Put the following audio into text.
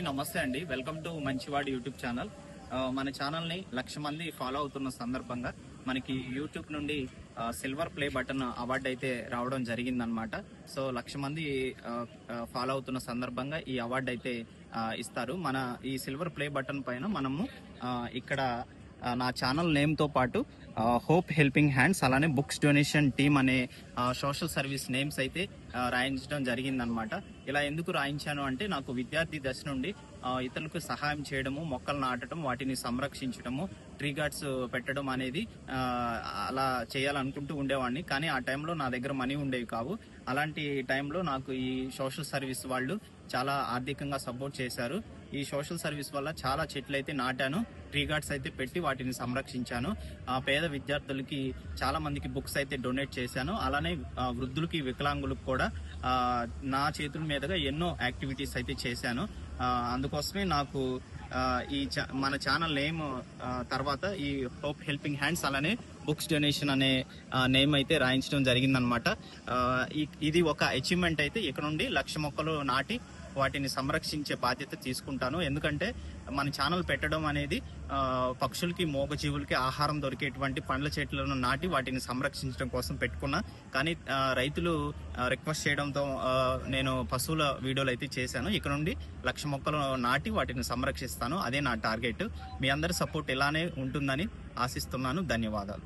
నమస్తే అండి. Welcome to మంచివాడి యూట్యూబ్ ఛానల్. మన ఛానల్ని లక్ష మంది ఫాలో అవుతున్న సందర్భంగా మనకి యూట్యూబ్ నుండి సిల్వర్ ప్లే బటన్ అవార్డు అయితే రావడం జరిగిందనమాట సో లక్ష మంది ఫాలో అవుతున్న సందర్భంగా ఈ అవార్డు అయితే ఇస్తారు. మన ఈ సిల్వర్ ప్లే బటన్ పైన మనము ఇక్కడ నా ఛానల్ నేమ్తో పాటు హోప్ హెల్పింగ్ హ్యాండ్స్ అలానే బుక్స్ డొనేషన్ టీమ్ అనే సోషల్ సర్వీస్ నేమ్స్ అయితే రాయించడం జరిగిందనమాట. ఇలా ఎందుకు రాయించాను అంటే నాకు విద్యార్థి దశ నుండి ఇతరులకు సహాయం చేయడము మొక్కలు నాటడం వాటిని సంరక్షించడము ట్రీ గార్డ్స్ పెట్టడం అనేది అలా చేయాలనుకుంటూ ఉండేవాడిని. కానీ ఆ టైంలో నా దగ్గర మనీ ఉండేవి కావు. అలాంటి టైంలో నాకు ఈ సోషల్ సర్వీస్ వాళ్ళు చాలా ఆర్థికంగా సపోర్ట్ చేశారు. ఈ సోషల్ సర్వీస్ వల్ల చాలా చెట్లు అయితే నాటాను. ట్రీ గార్డ్స్ అయితే పెట్టి వాటిని సంరక్షించాను. ఆ పేద విద్యార్థులకి చాలా మందికి బుక్స్ అయితే డొనేట్ చేశాను. అలానే వృద్ధులకి వికలాంగులకు కూడా నా చేతుల మీదుగా ఎన్నో యాక్టివిటీస్ అయితే చేశాను. అందుకు అందుకోసమే నాకు ఈ చా- మన ఛానల్ నేమ్ తర్వాత ఈ హోప్ హెల్పింగ్ హ్యాండ్స్ అలానే బుక్స్ డొనేషన్ అనే నేమ్ అయితే రాయించడం జరిగిందనమాట ఇది ఒక అచీవ్మెంట్ అయితే ఇక్కడ నుండి లక్ష మొక్కలు నాటి వాటిని సంరక్షించే బాధ్యత తీసుకుంటాను. ఎందుకంటే మన ఛానల్ పెట్టడం అనేది పక్షులకి మూగజీవులకి ఆహారం దొరికేటువంటి పండ్ల చెట్లను నాటి వాటిని సంరక్షించడం కోసం పెట్టుకున్నా. కానీ రైతులు రిక్వెస్ట్ చేయడంతో నేను పశువుల వీడియోలు అయితే చేశాను. ఇక్కడ నుండి లక్ష మొక్కలు నాటి వాటిని సంరక్షిస్తాను. అదే నా టార్గెట్. మీ అందరి సపోర్ట్ ఇలానే ఉంటుందని ఆశిస్తున్నాను. ధన్యవాదాలు.